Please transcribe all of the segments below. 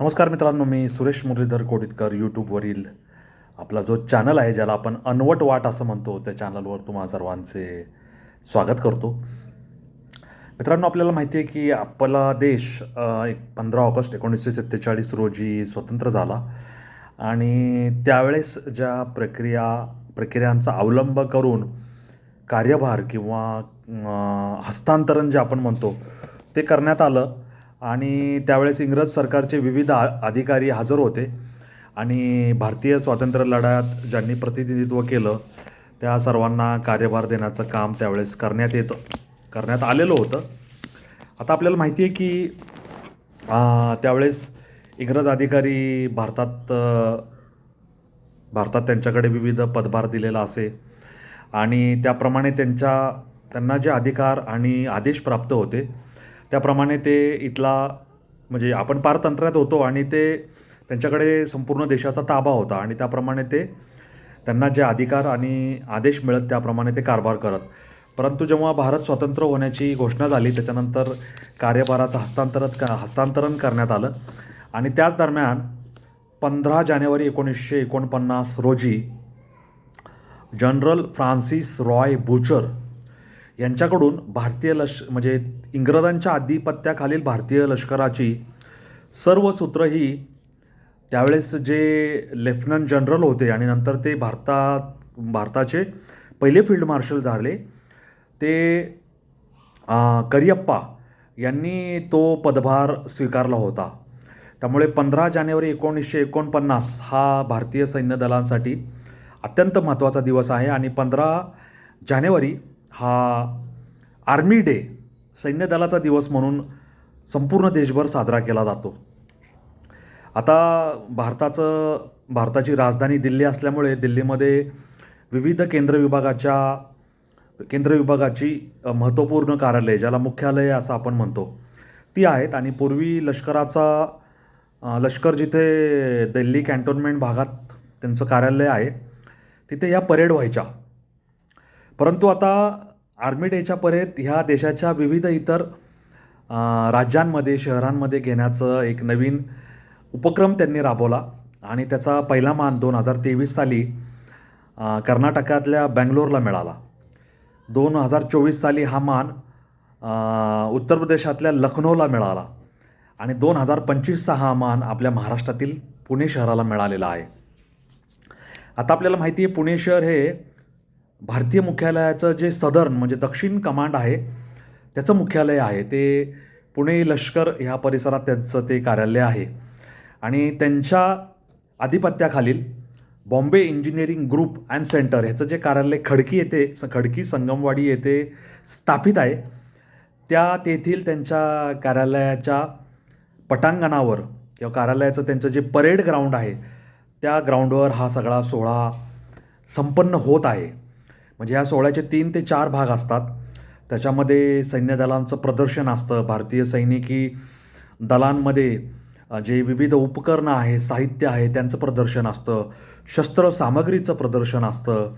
नमस्कार मित्रांनो मी सुरेश मुरलीधर कोडितकर यूट्यूबवरील आपला जो चॅनल आहे ज्याला आपण अनवट वाट असं म्हणतो त्या चॅनलवर तुम्हा सर्वांचे स्वागत करतो. मित्रांनो आपल्याला माहिती आहे की आपला देश एक पंधरा ऑगस्ट एकोणीसशे सत्तेचाळीस रोजी स्वतंत्र झाला. आणि त्यावेळेस ज्या प्रक्रिया प्रक्रियांचा अवलंब करून कार्यभार किंवा हस्तांतरण जे आपण म्हणतो ते करण्यात आलं. आणि त्यावेळेस इंग्रज सरकारचे विविध आ अधिकारी हजर होते. आणि भारतीय स्वातंत्र्य लढ्यात ज्यांनी प्रतिनिधित्व केलं त्या सर्वांना कार्यभार देण्याचं काम त्यावेळेस करण्यात येतं करण्यात आलेलं होतं. आता आपल्याला माहिती आहे की त्यावेळेस इंग्रज अधिकारी भारतात भारतात त्यांच्याकडे विविध पदभार दिलेला असे आणि त्याप्रमाणे त्यांच्या त्यांना जे अधिकार आणि आदेश प्राप्त होते त्याप्रमाणे ते इथला म्हणजे आपण पारतंत्र्यात होतो आणि ते त्यांच्याकडे संपूर्ण देशाचा ताबा होता आणि त्याप्रमाणे ते त्यांना जे अधिकार आणि आदेश मिळत त्याप्रमाणे ते कारभार करत. परंतु जेव्हा भारत स्वतंत्र होण्याची घोषणा झाली त्याच्यानंतर कार्यभाराचं हस्तांतरण का हस्तांतरण करण्यात आलं आणि त्याच दरम्यान पंधरा जानेवारी एकोणीसशे एकोणपन्नास रोजी जनरल फ्रान्सिस रॉय बुचर यांच्याकडून भारतीय लष् म्हणजे इंग्रजांच्या आधिपत्याखालील भारतीय लष्कराची सर्व सूत्र ही त्यावेळेस जे लेफ्टनंट जनरल होते आणि नंतर ते भारतात भारताचे पहिले फील्ड मार्शल झाले ते करियप्पा यांनी तो पदभार स्वीकारला होता. त्यामुळे पंधरा जानेवारी एकोणीसशे एकोणपन्नास हा भारतीय सैन्य दलांसाठी अत्यंत महत्त्वाचा दिवस आहे आणि पंधरा जानेवारी हा आर्मी डे सैन्य दलाचा दिवस म्हणून संपूर्ण देशभर साजरा केला जातो. आता भारताचं भारताची राजधानी दिल्ली असल्यामुळे दिल्लीमध्ये विविध केंद्र विभागाच्या केंद्र विभागाची महत्त्वपूर्ण कार्यालय ज्याला मुख्यालय असं आपण म्हणतो ती आहेत. आणि पूर्वी लष्कराचा लष्कर जिथे दिल्ली कॅन्टोन्मेंट भागात त्यांचं कार्यालय आहे तिथे या परेड व्हायच्या. परंतु आता आर्मी डेच्या परेत ह्या देशाच्या विविध इतर राज्यांमध्ये शहरांमध्ये घेण्याचं एक नवीन उपक्रम त्यांनी राबवला. आणि त्याचा पहिला मान दोन हजार तेवीस साली कर्नाटकातल्या बँगलोरला मिळाला. दोन हजार चोवीस साली हा मान उत्तर प्रदेशातल्या लखनौला मिळाला. आणि दोन हजार पंचवीसचा हा मान आपल्या महाराष्ट्रातील पुणे शहराला मिळालेला आहे. आता आपल्याला माहिती आहे पुणे शहर हे भारतीय मुख्यालयाचं जे सदर्न म्हणजे दक्षिण कमांड आहे त्याचं मुख्यालय आहे. ते पुणे लष्कर ह्या परिसरात त्यांचं ते कार्यालय आहे. आणि त्यांच्या आधिपत्याखालील Bombay engineering group and centre ह्याचं जे कार्यालय खडकी येथे स खडकी संगमवाडी येथे स्थापित आहे त्या तेथील त्यांच्या कार्यालयाच्या पटांगणावर किंवा कार्यालयाचं त्यांचं जे परेड ग्राउंड आहे त्या ग्राउंडवर हा सगळा सोहळा संपन्न होत आहे. म्हणजे या सोहळ्याचे तीन ते चार भाग असतात. त्याच्यामध्ये सैन्य दलांचं प्रदर्शन असतं. भारतीय सैनिकी दलांमध्ये जे विविध उपकरणं आहे साहित्य आहे त्यांचं प्रदर्शन असतं. शस्त्र सामग्रीचं प्रदर्शन असतं.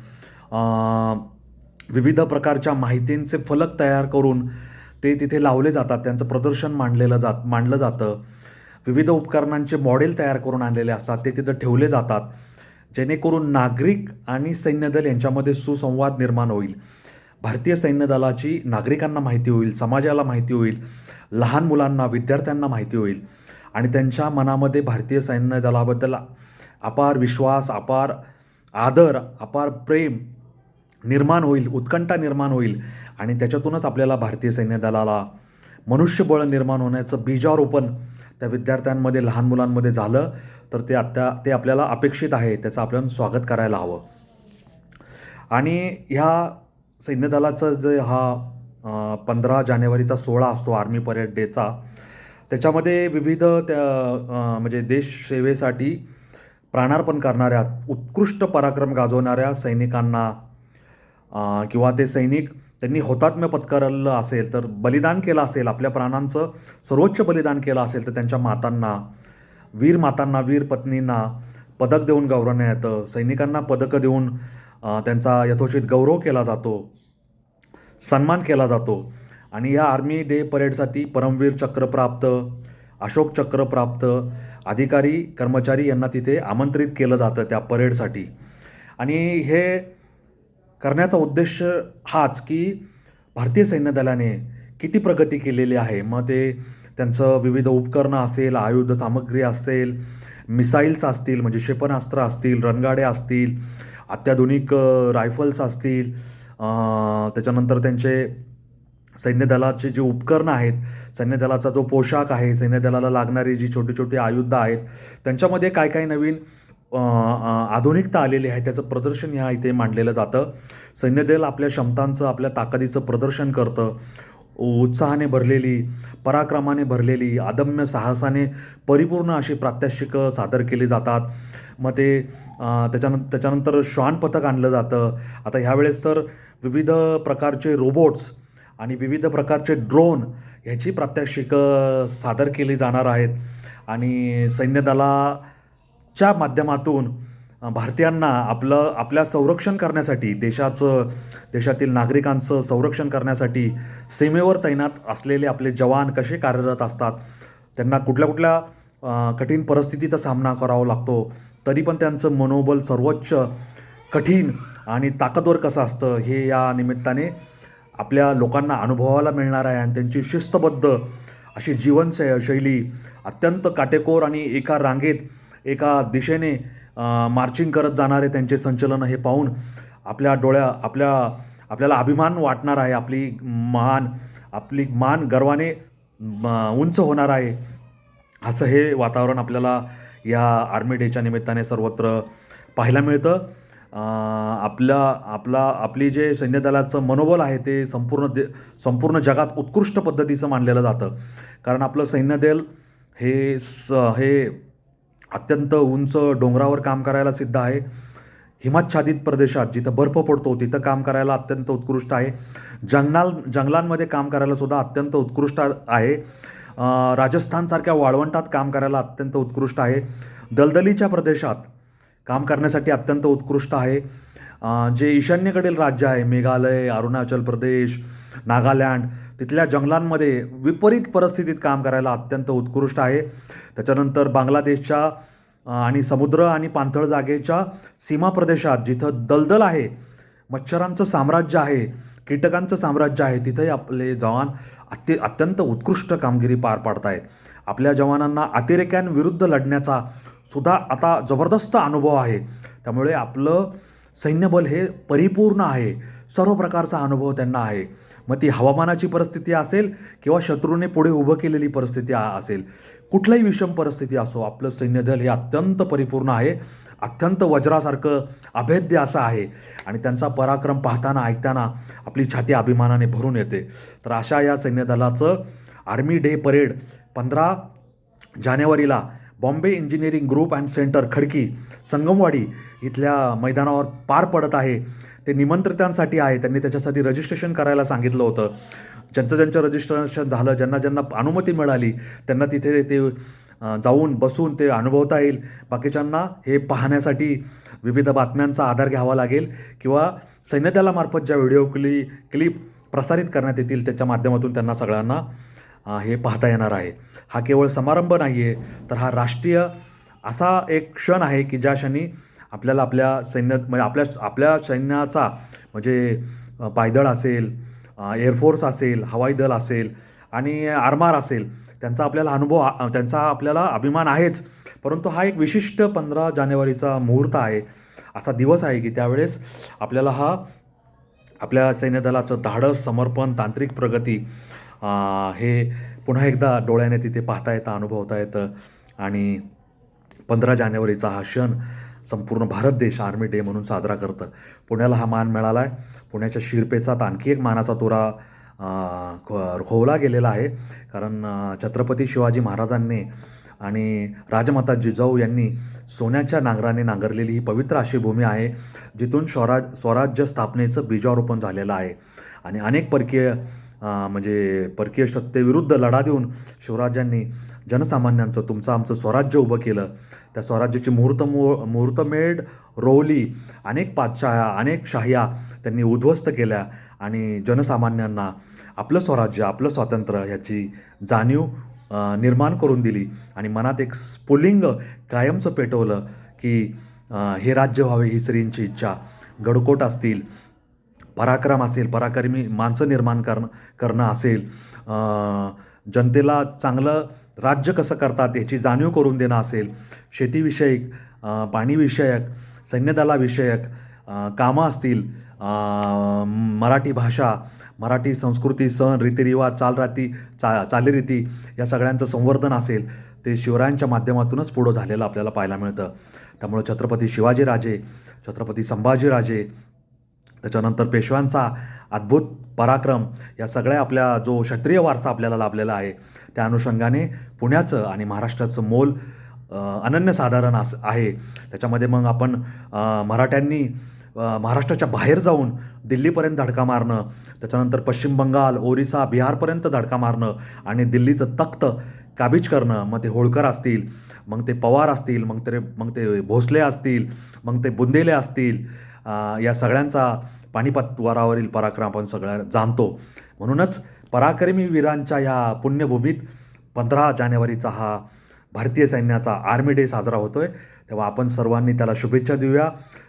विविध प्रकारच्या माहितींचे फलक तयार करून ते तिथे लावले जातात. त्यांचं प्रदर्शन मांडलेलं जात मांडलं जातं. विविध उपकरणांचे मॉडेल तयार करून आणलेले असतात. ते तिथं ठेवले जातात. जेणेकरून नागरिक आणि सैन्यदल यांच्यामध्ये सुसंवाद निर्माण होईल. भारतीय सैन्य दलाची नागरिकांना माहिती होईल समाजाला माहिती होईल लहान मुलांना विद्यार्थ्यांना माहिती होईल आणि त्यांच्या मनामध्ये भारतीय सैन्य दलाबद्दल अपार विश्वास अपार आदर अपार प्रेम निर्माण होईल उत्कंठा निर्माण होईल आणि त्याच्यातूनच आपल्याला भारतीय सैन्य दलाला मनुष्यबळ निर्माण होण्याचं बीजारोपण त्या विद्यार्थ्यांमध्ये लहान मुलांमध्ये झालं. तर ते आत्ता ते आपल्याला अपेक्षित आहे त्याचं आपण स्वागत करायला हवं. आणि ह्या सैन्यदलाचं जे हा पंधरा जानेवारीचा सोहळा असतो आर्मी परेड डेचा त्याच्यामध्ये विविध त्या म्हणजे देश सेवेसाठी प्राणार्पण करणाऱ्या उत्कृष्ट पराक्रम गाजवणाऱ्या सैनिकांना किंवा ते सैनिक त्यांनी हुतात्म्य पत्करलं असेल तर बलिदान केलं असेल आपल्या प्राणांचं सर्वोच्च बलिदान केलं असेल तर त्यांच्या मातांना वीर मातांना वीर पत्नींना पदक देऊन गौरवण्यात येतं. सैनिकांना पदकं देऊन त्यांचा यथोचित गौरव केला जातो सन्मान केला जातो. आणि या आर्मी डे परेडसाठी परमवीर चक्र प्राप्त अशोक चक्र प्राप्त अधिकारी कर्मचारी यांना तिथे आमंत्रित केलं जातं त्या परेडसाठी. आणि हे करण्याचा उद्देश हाच की भारतीय सैन्य दलाने किती प्रगती केलेली आहे? मग ते त्यांचं विविध उपकरणं असेल आयुध सामग्री असेल मिसाईल्स असतील म्हणजे क्षेपणास्त्र असतील रणगाड्या असतील अत्याधुनिक रायफल्स असतील त्याच्यानंतर त्यांचे सैन्यदलाचे जे उपकरणं आहेत सैन्यदलाचा जो पोशाख आहे सैन्यदलाला लागणारी जी छोटी छोटी आयुधं आहेत त्यांच्यामध्ये काय काय नवीन आधुनिकता आलेली आहे त्याचं प्रदर्शन ह्या इथे मांडलेलं जातं. सैन्यदल आपल्या क्षमतांचं आपल्या ताकदीचं प्रदर्शन करतं. उत्साहाने भरलेली पराक्रमाने भरलेली अदम्य साहसाने परिपूर्ण अशी प्रात्यक्षिकं सादर केली जातात. मग ते त्याच्यानं त्याच्यानंतर श्वान पथक आणलं जातं. आता ह्यावेळेस तर विविध प्रकारचे रोबोट्स आणि विविध प्रकारचे ड्रोन ह्याची प्रात्यक्षिकं सादर केली जाणार आहेत. आणि सैन्यदलाच्या माध्यमातून भारतीयांना आपलं आपल्या संरक्षण करण्यासाठी देशाचं देशातील नागरिकांचं संरक्षण करण्यासाठी सीमेवर तैनात असलेले आपले जवान कसे कार्यरत असतात? त्यांना कुठल्या कुठल्या कठीण परिस्थितीचा सामना करावा लागतो? तरी पण त्यांचं मनोबल सर्वोच्च कठीण आणि ताकदवर कसं असतं? हे या निमित्ताने आपल्या लोकांना अनुभवायला मिळणार आहे आणि त्यांची शिस्तबद्ध अशी जीवनशै शैली अत्यंत काटेकोर आणि एका रांगेत एका दिशेने मार्चिंग करत जाणारे त्यांचे संचलन हे पाहून आपल्या डोळ्या आपल्या आपल्याला अभिमान वाटणार आहे. आपली मान आपली मान गर्वाने म, उंच होणार आहे. असं हे वातावरण आपल्याला या आर्मी डेच्या निमित्ताने सर्वत्र पाहायला मिळतं. आपल्या आपला आपला आपली जे सैन्यदलाचं मनोबल आहे ते संपूर्ण दे संपूर्ण जगात उत्कृष्ट पद्धतीचं मानलेलं जातं. कारण आपलं सैन्यदल हे स हे अत्यंत उंच डोंगरावर काम करायला सिद्ध आहे. हिमाच्छादित प्रदेशात जिथं बर्फ पडतो तिथं काम करायला अत्यंत उत्कृष्ट आहे. जंगलाल जंगलांमध्ये काम करायला सुद्धा अत्यंत उत्कृष्ट आहे. राजस्थानसारख्या वाळवंटात काम करायला अत्यंत उत्कृष्ट आहे. दलदलीच्या प्रदेशात काम करण्यासाठी अत्यंत उत्कृष्ट आहे. जे ईशान्येकडील राज्य आहे मेघालय अरुणाचल प्रदेश नागालँड तिथल्या जंगलांमध्ये विपरीत परिस्थितीत काम करायला अत्यंत उत्कृष्ट आहे. त्याच्यानंतर बांगलादेशच्या आणि समुद्र आणि पाणथळ जागेच्या सीमा प्रदेशात जिथं दलदल आहे मच्छरांचं साम्राज्य आहे कीटकांचं साम्राज्य आहे तिथंही आपले जवान अत्य अत्यंत उत्कृष्ट कामगिरी पार पाडत आहेत आपल्या जवानांना अतिरेक्यांविरुद्ध लढण्याचा सुद्धा आता जबरदस्त अनुभव आहे. त्यामुळे आपलं सैन्यबल हे परिपूर्ण आहे. सर्व प्रकारचा अनुभव त्यांना आहे. मग ती हवामानाची परिस्थिती असेल किंवा शत्रूने पुढे उभं केलेली परिस्थिती असेल कुठल्याही विषम परिस्थिती असो आपलं सैन्यदल हे अत्यंत परिपूर्ण आहे अत्यंत वज्रासारखं अभेद्य असं आहे. आणि त्यांचा पराक्रम पाहताना ऐकताना आपली छाती अभिमानाने भरून येते. तर अशा या सैन्यदलाचं आर्मी डे परेड पंधरा जानेवारीला Bombay engineering group and centre Khadki Sangamwadi इथल्या मैदानावर पार पडत आहे. ते निमंत्रितांसाठी आहे. त्यांनी त्याच्यासाठी रजिस्ट्रेशन करायला सांगितलं होतं. ज्यांचं ज्यांचं रजिस्ट्रेशन झालं ज्यांना ज्यांना अनुमती मिळाली त्यांना तिथे ते जाऊन बसून ते अनुभवता येईल. बाकीच्यांना हे पाहण्यासाठी विविध बातम्यांचा आधार घ्यावा लागेल किंवा सैन्यदलामार्फत ज्या व्हिडिओ क्ली क्लिप प्रसारित करण्यात येतील त्याच्या माध्यमातून त्यांना सगळ्यांना हे पाहता येणार आहे. हा केवळ समारंभ नाही आहे तर हा राष्ट्रीय असा एक क्षण आहे की ज्या क्षणी आपल्याला आपल्या सैन्यात म्हणजे आपल्या आपल्या सैन्याचा म्हणजे पायदळ असेल एअरफोर्स असेल हवाई दल असेल आणि आरमार असेल त्यांचा आपल्याला अनुभव त्यांचा आपल्याला अभिमान आहेच. परंतु हा एक विशिष्ट पंधरा जानेवारीचा मुहूर्त आहे. असा दिवस आहे की त्यावेळेस आपल्याला हा आपल्या सैन्यदलाचं धाडस समर्पण तांत्रिक प्रगती हे पुन्हा एकदा डोळ्याने तिथे पाहता येतं अनुभवता येतं. आणि पंधरा जानेवारीचा हा क्षण संपूर्ण भारत देश आर्मी डे म्हणून साजरा करतं. पुण्याला हा मान मिळाला आहे पुण्याच्या शिरपेचात आणखी एक मानाचा तुरा खोवला गेलेला आहे. कारण छत्रपती शिवाजी महाराजांनी आणि राजमाता जिजाऊ यांनी सोन्याच्या नांगराने नांगरलेली ही पवित्र अशी भूमी आहे जिथून स्वराज स्वराज्य स्थापनेचं बीजारोपण झालेलं आहे. आणि अनेक परकीय म्हणजे परकीय सत्तेविरुद्ध लढा देऊन शिवराजांनी जनसामान्यांचं तुमचं आमचं स्वराज्य उभं केलं. त्या स्वराज्याची मुहूर्त मुहूर्तमेढ रोवली अनेक पातशाह्या अनेक शाह्या त्यांनी उद्ध्वस्त केल्या आणि जनसामान्यांना आपलं स्वराज्य आपलं स्वातंत्र्य ह्याची जाणीव निर्माण करून दिली आणि मनात एक स्फुलिंग कायमचं पेटवलं की हे राज्य व्हावे ही स्त्रींची इच्छा. गडकोट असतील पराक्रम असेल पराक्रमी माणसं निर्माण करणं करणं असेल जनतेला चांगलं राज्य कसं करतात याची जाणीव करून देणं असेल शेतीविषयक पाणीविषयक सैन्यदलाविषयक कामं असतील मराठी भाषा मराठी संस्कृती सण रीतिरिवाज चालराती चा चालीरीती या सगळ्यांचं संवर्धन असेल ते शिवरायांच्या माध्यमातूनच पुढं झालेलं आपल्याला पाहायला मिळतं. त्यामुळे छत्रपती शिवाजीराजे छत्रपती संभाजीराजे त्याच्यानंतर पेशव्यांचा अद्भुत पराक्रम या सगळ्या आपल्या जो क्षत्रिय वारसा आपल्याला लाभलेला आहे त्या अनुषंगाने पुण्याचं आणि महाराष्ट्राचं मोल अनन्यसाधारण अस आहे. त्याच्यामध्ये मग आपण मराठ्यांनी महाराष्ट्राच्या बाहेर जाऊन दिल्लीपर्यंत धडका मारणं त्याच्यानंतर पश्चिम बंगाल ओरिसा बिहारपर्यंत धडका मारणं आणि दिल्लीचं तख्त काबीज करणं मग ते होळकर असतील मग ते पवार असतील मग ते मग ते भोसले असतील मग ते बुंदेले असतील या सगळ्यांचा पानिपत वरावरील पराक्रम आपण सगळ्या जाणतो. म्हणूनच पराक्रमी वीरांच्या या पुण्यभूमीत पंधरा जानेवारीचा हा भारतीय सैन्याचा आर्मी डे साजरा होतो आहे तेव्हा आपण सर्वांनी त्याला शुभेच्छा देऊया.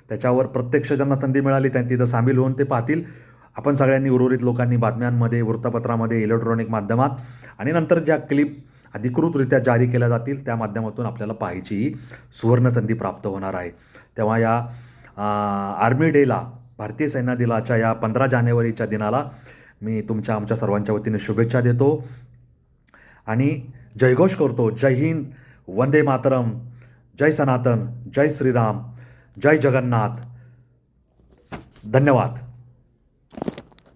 त्याच्यावर प्रत्यक्ष ज्यांना संधी मिळाली त्यांनी तिथं सामील होऊन ते पाहतील. आपण सगळ्यांनी उर्वरित लोकांनी बातम्यांमध्ये वृत्तपत्रामध्ये इलेक्ट्रॉनिक माध्यमात आणि नंतर ज्या क्लिप अधिकृतरित्या जारी केल्या जातील त्या माध्यमातून आपल्याला पाहायची ही सुवर्ण संधी प्राप्त होणार आहे. तेव्हा या आर्मी डेला भारतीय सैन्य दिनाच्या या पंधरा जानेवारीच्या दिनाला मी तुमच्या आमच्या सर्वांच्या वतीने शुभेच्छा देतो. आणि जयघोष करतो. जय हिंद वंदे मातरम जय सनातन जय श्रीराम जय जगन्नाथ. धन्यवाद.